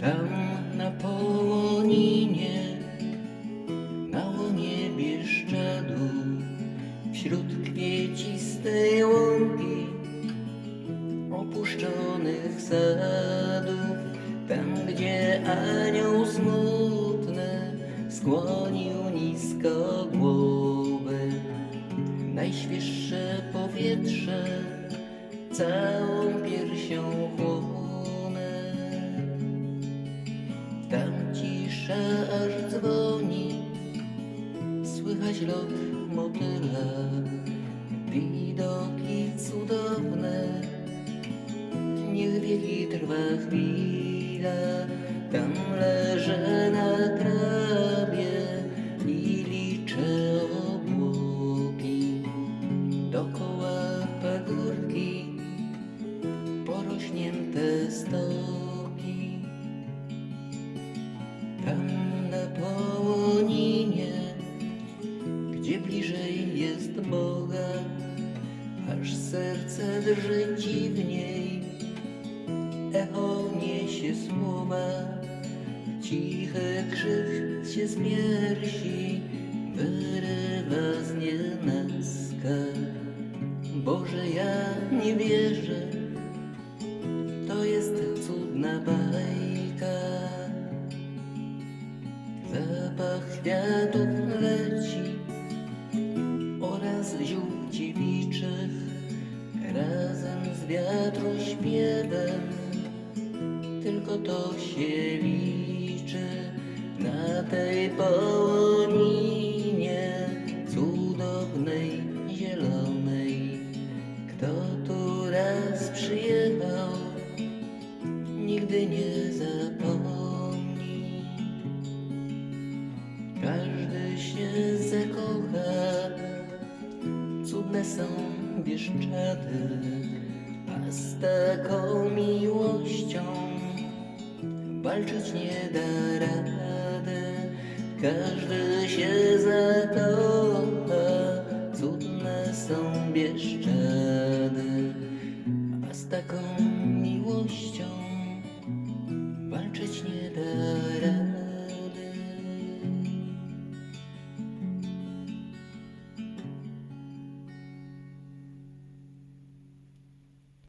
Tam na połoninie, na łonie Bieszczadu, wśród kwiecistej łąki, opuszczonych sadów, tam gdzie anioł smutny skłonił nisko głowę, najświeższe powietrze całą piersią chłonę. Tam cisza aż dzwoni, słychać lot motyla, widoki cudowne. Niech wieki trwa chwila, tam leżę na trawie Na połoninie, gdzie bliżej jest Boga, aż serce drży dziwniej, echo niesie słowa, cichy krzyk się z piersi wyrywa z nienacka. Boże, ja nie wierzę, to jest cudna bajka. Kwiatów leci oraz ziół dziewiczych razem z wiatru śpiewem. Tylko to się liczy na tej połoninie Każdy się zakocha, cudne są bieszczady, a z taką miłością. Walczyć nie da rady. Każdy się zakocha, cudne są bieszczady, a z taką miłością. Walczyć nie da